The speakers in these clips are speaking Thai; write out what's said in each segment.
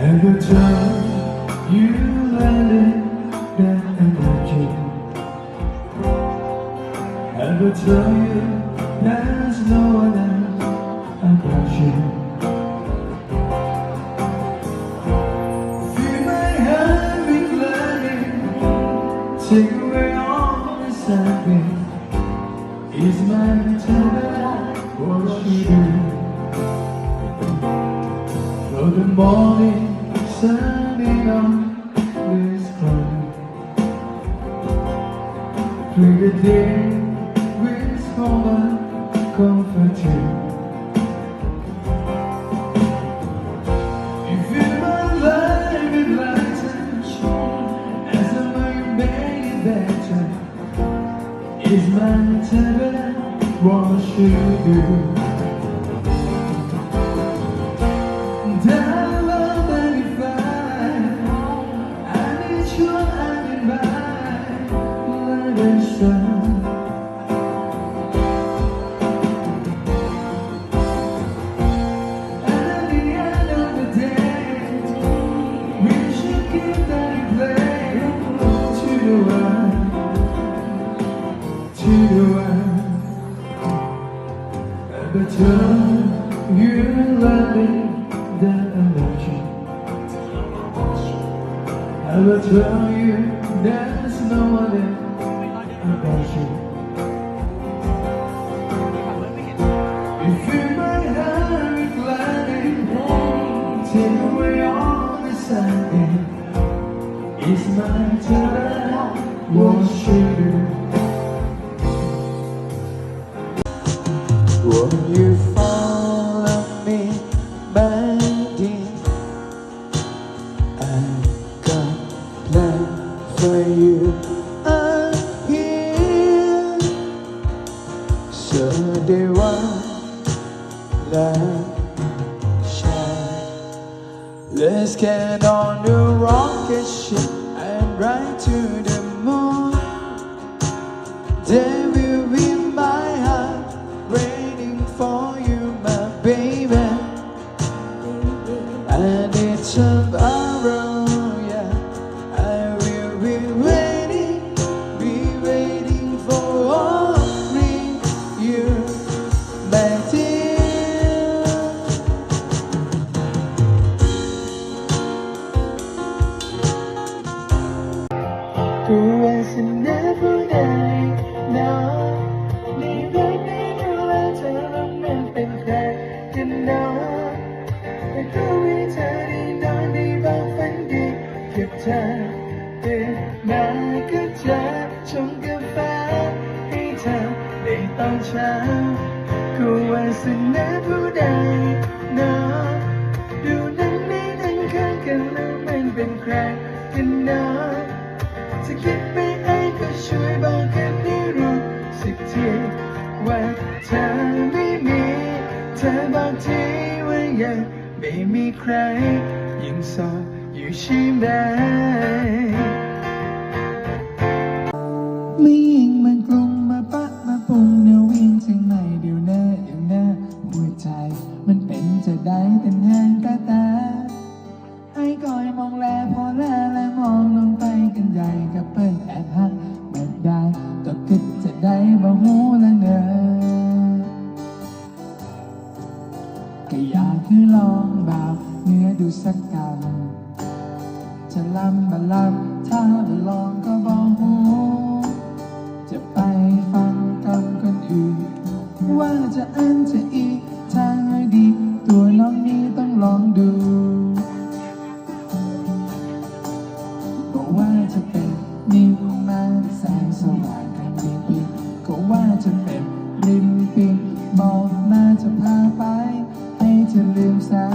Every time you landed that energy At Every time there's no one else about you. Feel my heart Take away all the sadness Is my time what you do the morning Brigadier with smaller confetti You feel my life in light and As a mermaid better Is my table what should do 我是 ฉันก็ว่าสนะผู้ใดนาะดูนั้นไม่นั่งข้างกันแล้วมันเป็นแครกันนาะจะคิดไปเองก็ช่วยบอกกันให้รู้สักทีว่าเธอไม่มีเธอบอกทีว่ายังไม่มีใครยังสอบอยู่ใช่ไหม can. ก็ว่าจะเป็นนิวมาแสงสว่างกันจริงๆก็ว่าจะเป็นริมปีงมอกหน้าจะพาไป ให้เธอลืมสา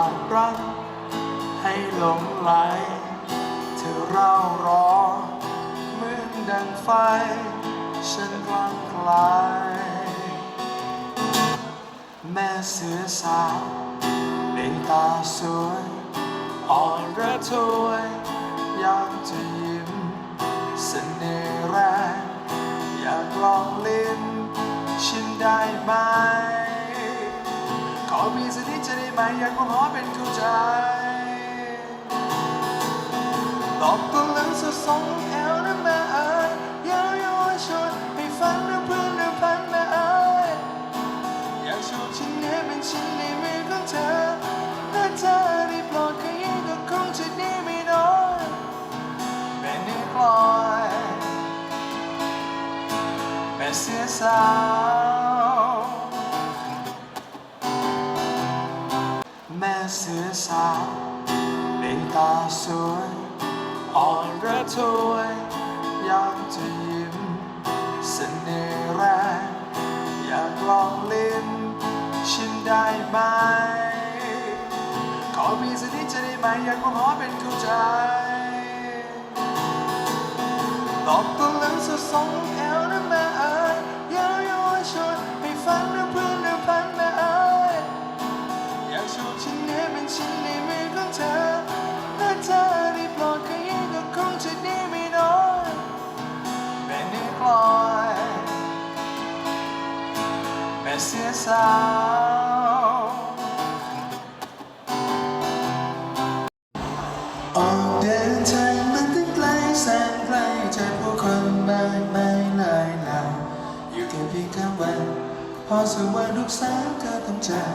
ามรัก ให้หลงไหล เธอเร่าร้อนเหมือนดังไฟ ฉันร่างกลาย แม่เสือสาวในตาสวยอ่อนระทวยอยากจะยิ้มเสน่ห์แรงอยากลองลิ้มชิมได้ไหมขอมีสัก ได้ไหมอยากขอเป็นคู่ใจตอบตัวลึงสุดทรง ได้ไหม ขอมีสักนิดจะได้ไหมอยากมาขอเป็นคู่ใจตอบตัวลึงสุดทรงแอวนะแม่เอ๋ยยาวยาวชวนให้ฝันระเพื่อนระพันแม่เอ๋ยอยากชูชิ้นให้เป็นชิ้นในมือของเธอถ้าเธอได้โปรดขยี้ก็คงจะดีไม่น้อยแม่นี่ปล่อยแม่เสียสาว อสว่างทุกสายเธอต้องจาก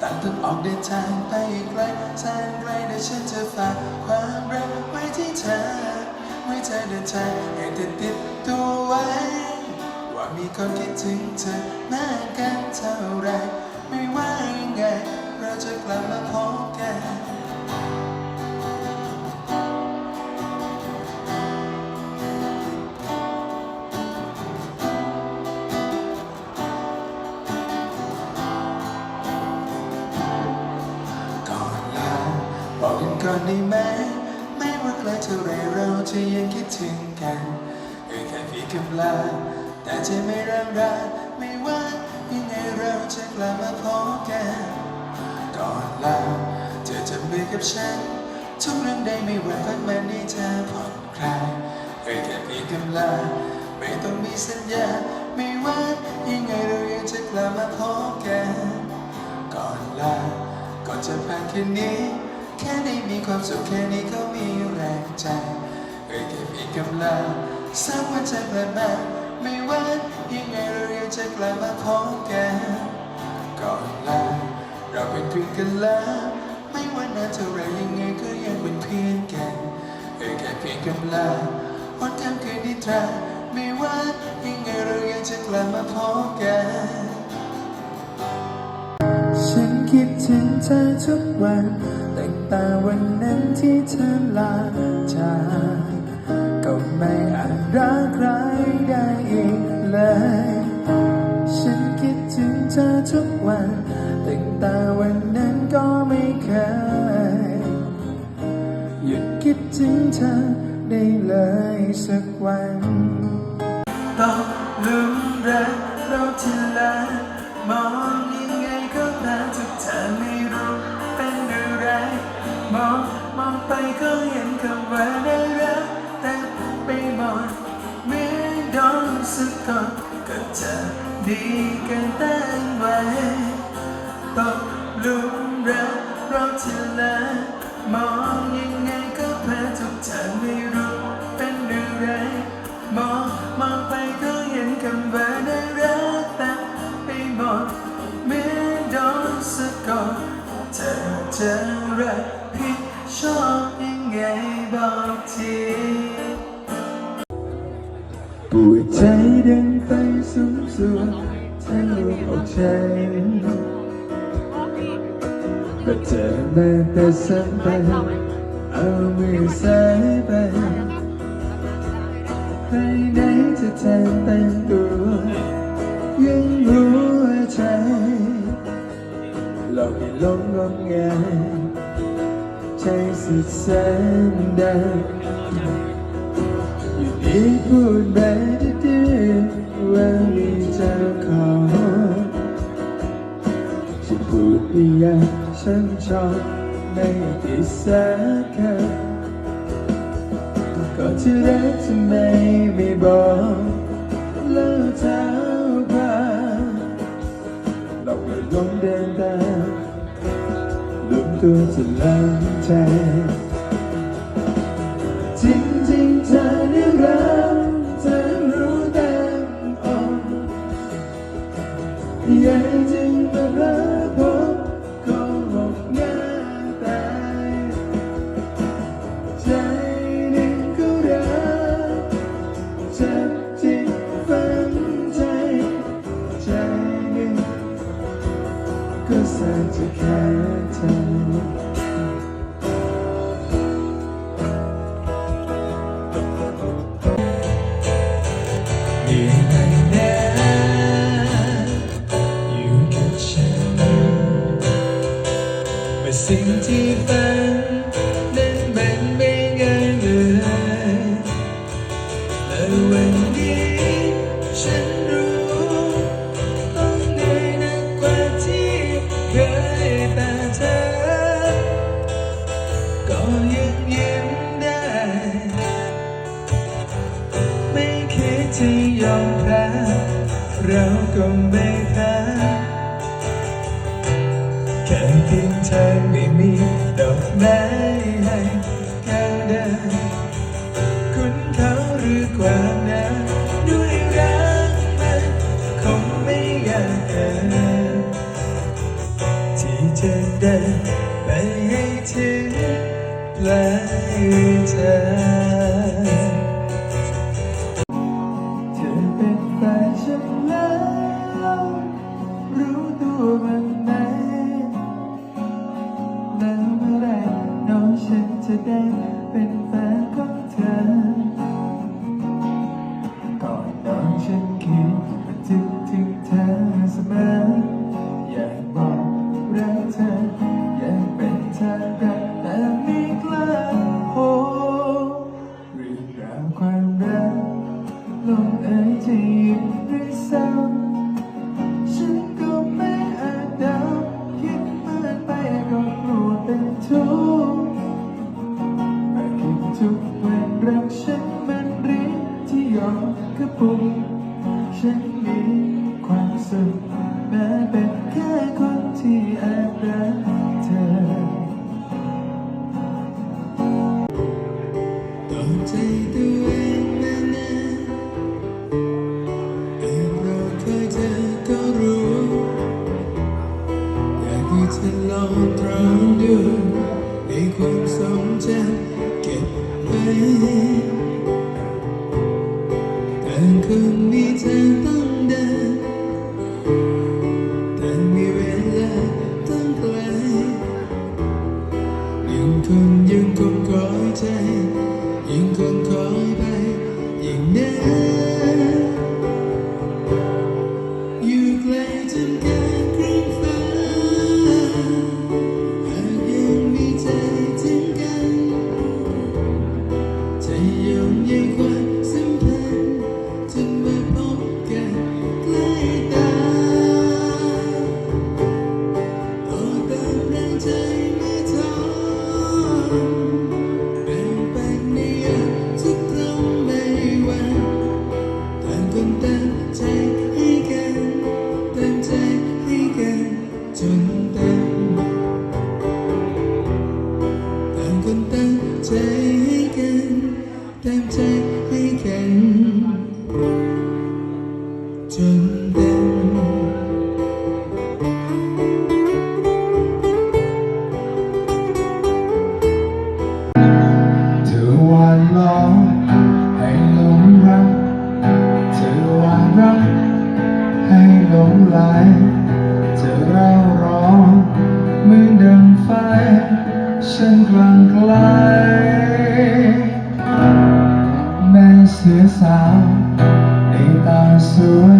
ต่างต้องออกเดินทางไปอีกไกลแสนไกลแต่ฉันจะฝากความรักไว้ที่เธอไว้เธอเดินทางให้ติดติดตัวไว้ ว่ามีความคิดถึงเธอมากกันเท่าไร ไม่ว่ายังไง เราจะกลับมาพบกัน ก่อนได้ไหมไม่ว่าไกลเท่าไรเราจะยังคิดถึงกันเออแค่เพียงคำลาแต่ใจไม่ร่างราไม่ว่ายังไงเราจะกลับมาพบกันก่อนลาเธอจะเบื่อกับฉัน ทุกเรื่องใดไม่ว่าพักมันให้เธอผ่อนคลายเออแค่เพียงคำลาไม่ต้องมีสัญญาไม่ว่ายังไงเรายังจะกลับมาพบกัน ก่อนลาก่อนจะผ่านคืนนี้ แค่ได้มีความสุขแค่นี้ก็มีแรงใจเอ่ยแค่เพียงกำลังสักวันจะกลับมาไม่ว่ายังไงเรายังจะกลับมาพบกันก่อนลาเราเป็นเพื่อนกันแล้วไม่ว่านานเท่าไรยังไงก็ยังเป็นเพื่อนกันเอ่ยแค่เพียงกำลังวันทำคืนนิทราไม่ว่ายังไงเรายังจะกลับมาพบกันฉันคิดถึงเธอทุกวัน แต่วันนั้นที่เธอลาจากก็ไม่อาจรักใครได้อีกเลย ฉันคิดถึงเธอทุกวันตั้งแต่วันนั้นก็ไม่เคย หยุดคิดถึงเธอได้เลยสักวันต้องลืม ไปก็เห็นคำว่าได้รักแต่ไปหมดเหมือนโดนสุดก็ก็จะดีกันตั้งไว้ตกลุมรักเราที่ละ ใจสุดแสนดำอยู่ดีพูดแบบดื้ว่ามีเจ้าของฉันพูดไม่ยากฉันชอบไม่ได้สักคำก็ที่รักทำไมไม่บอกเลิกเท้าพาเราเคยลงเดินตาม คืจะเลิงใจ จริงๆเธอเนี่ยรัก แต่ถึงเธอไม่มีดอกไม้ให้แค่เดินคุณเขาหรือควา sao để ta xuống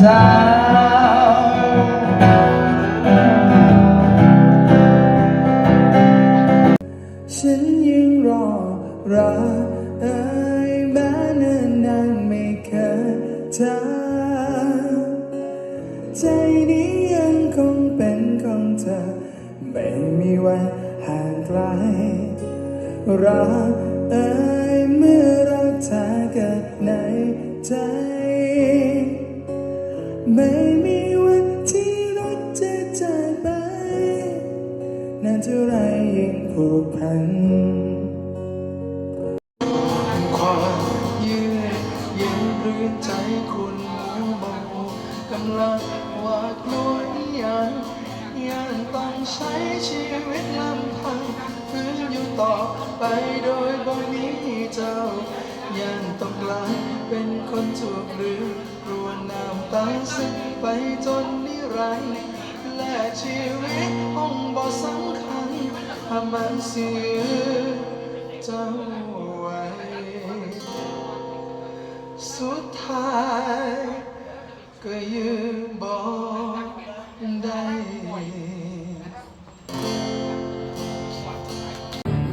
side. เสียเจ้าไว้ สุดท้ายก็ยืนบอกได้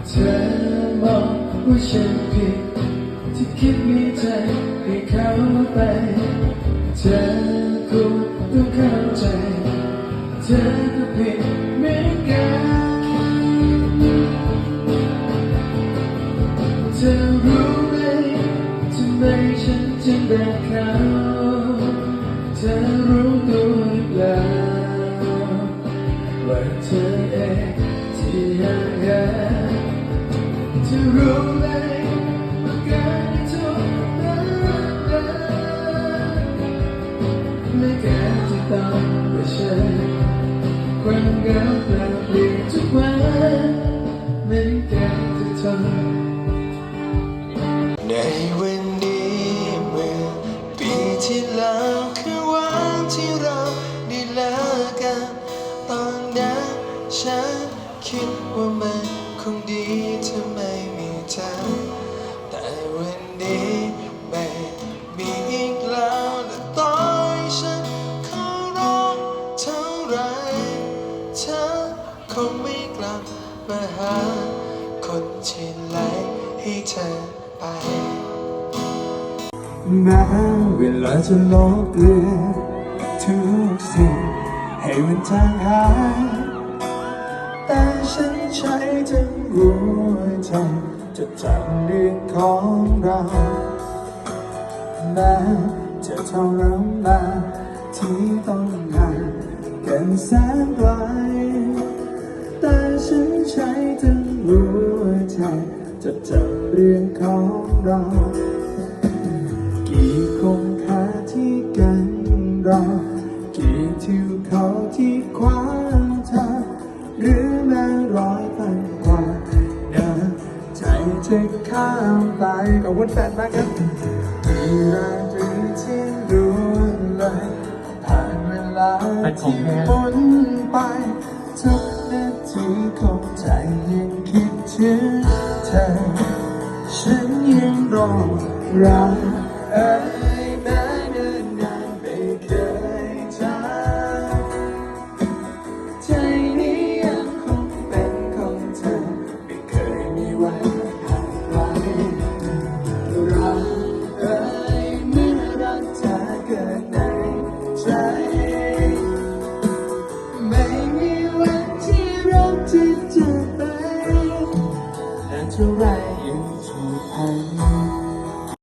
เธอมองว่าฉันผิดที่คิดมีใจให้เขาไปเธอคงต้องเข้าใจ เธอก็ผิดเหมือนกัน เราเธอ จะจำเรื่องของเราแม้จะเท่าเรามาที่ต้องห่างกันแสนไกลแต่ฉันใช้ทั้งหัวใจจะจำเรื่องของเรา กี่คงค่าที่กันเรา ข้ามไปขอบคุณแฟนมากครับมีแรงดึที่รุนแรงผ่านเวลาที่หมุนไป ทุกนาทีของใจยังคิดถึงเธอ ฉันยังรอรักเอ